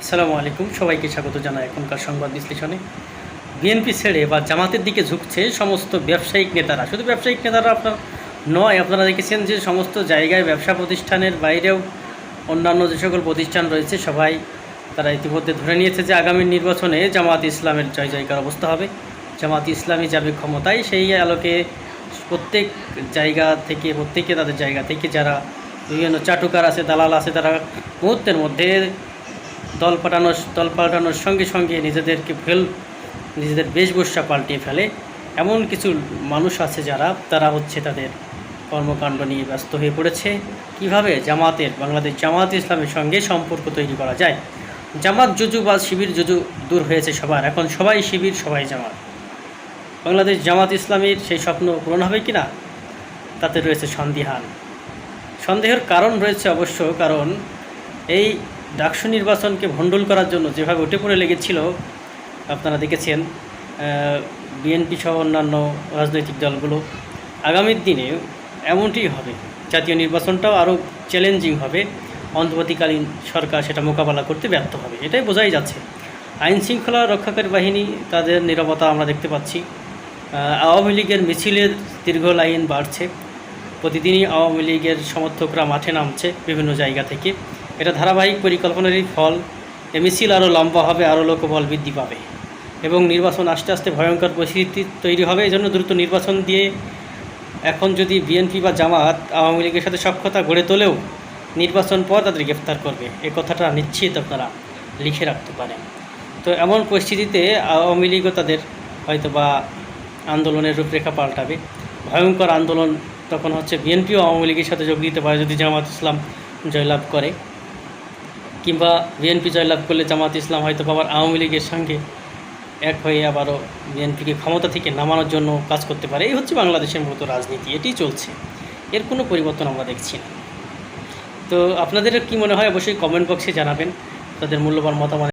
আসসালামু আলাইকুম। সবাইকে স্বাগত জানাই এখনকার সংবাদ বিশ্লেষণে। বিএনপি ছেড়ে বা জামাতের দিকে ঝুঁকছে সমস্ত ব্যবসায়িক নেতারা। শুধু ব্যবসায়িক নেতারা আপনার নয়, আপনারা দেখেছেন যে সমস্ত জায়গায় ব্যবসা প্রতিষ্ঠানের বাইরেও অন্যান্য যে সকল প্রতিষ্ঠান রয়েছে, সবাই তারা ইতিমধ্যে ধরে নিয়েছে যে আগামী নির্বাচনে জামাত ইসলামের জয় জয়কার অবস্থা হবে। জামাত ইসলামী যাবে ক্ষমতায়, সেই আলোকে প্রত্যেক জায়গা থেকে, প্রত্যেকে তাদের জায়গা থেকে যারা বিভিন্ন চাটুকার আছে, দালাল আছে, তারা মুহূর্তের মধ্যে দল পাঠানোর, দল পাল্টানোর সঙ্গে সঙ্গে নিজেদেরকে ফেল, নিজেদের বেশভূষা পাল্টিয়ে ফেলে। এমন কিছু মানুষ আছে যারা, তারা হচ্ছে তাদের কর্মকাণ্ড নিয়ে ব্যস্ত হয়ে পড়েছে। কীভাবে জামাতের, বাংলাদেশ জামাত ইসলামের সঙ্গে সম্পর্ক তৈরি করা যায়? জামাত জুজু বা শিবির জুজু দূর হয়েছে সবার। এখন সবাই শিবির, সবাই জামাত। বাংলাদেশ জামাত ইসলামের সেই স্বপ্ন পূরণ হবে কি না তাতে রয়েছে সন্দিহান। সন্দেহের কারণ রয়েছে অবশ্য, কারণ এই ডাকসু নির্বাচনকে ভণ্ডুল করার জন্য যেভাবে উঠে পড়ে লেগেছিল, আপনারা দেখেছেন বিএনপি সহ অন্যান্য রাজনৈতিক দলগুলো, আগামীর দিনে এমনটি হবে। জাতীয় নির্বাচনটাও আরও চ্যালেঞ্জিং হবে। অন্তর্বর্তীকালীন সরকার সেটা মোকাবেলা করতে ব্যর্থ হবে, এটাই বোঝাই যাচ্ছে। আইন শৃঙ্খলা রক্ষাকারী বাহিনী, তাদের নিরাপত্তা আমরা দেখতে পাচ্ছি। আওয়ামী লীগের মিছিলের দীর্ঘ লাইন বাড়ছে। প্রতিদিনই আওয়ামী লীগের সমর্থকরা মাঠে নামছে বিভিন্ন জায়গা থেকে। এটা ধারাবাহিক পরিকল্পনারই ফল। এ মিছিল আরও লম্বা হবে, আরও লোকবল বৃদ্ধি পাবে এবং নির্বাচন আস্তে আস্তে ভয়ঙ্কর পরিস্থিতি তৈরি হবে। এই জন্য দ্রুত নির্বাচন দিয়ে এখন যদি বিএনপি বা জামাত আওয়ামী লীগের সাথে সক্ষতা গড়ে তোলেও নির্বাচন পর তাদের গ্রেফতার করবে। এই কথাটা নিশ্চিত আপনারা লিখে রাখতে পারেন। তো এমন পরিস্থিতিতে আওয়ামী লীগও তাদের হয়তো বা আন্দোলনের রূপরেখা পাল্টাবে। ভয়ঙ্কর আন্দোলন তখন হচ্ছে বিএনপিও আওয়ামী লীগের সাথে যোগ দিতে পারে যদি জামাত ইসলাম জয়লাভ করে। কিংবা বিএনপি জয়লাভ করলে জামাত ইসলাম হয়তো আবার আওয়ামী লীগের সঙ্গে এক হয়ে আবারও বিএনপিকে ক্ষমতা থেকে নামানোর জন্য কাজ করতে পারে। এই হচ্ছে বাংলাদেশের মতো রাজনীতি এটি চলছে। এর কোনো পরিবর্তন আমরা দেখছি না। তো আপনাদের কি মনে হয়? অবশ্যই কমেন্ট বক্সে জানাবেন। তাদের মূল্যবান মতামত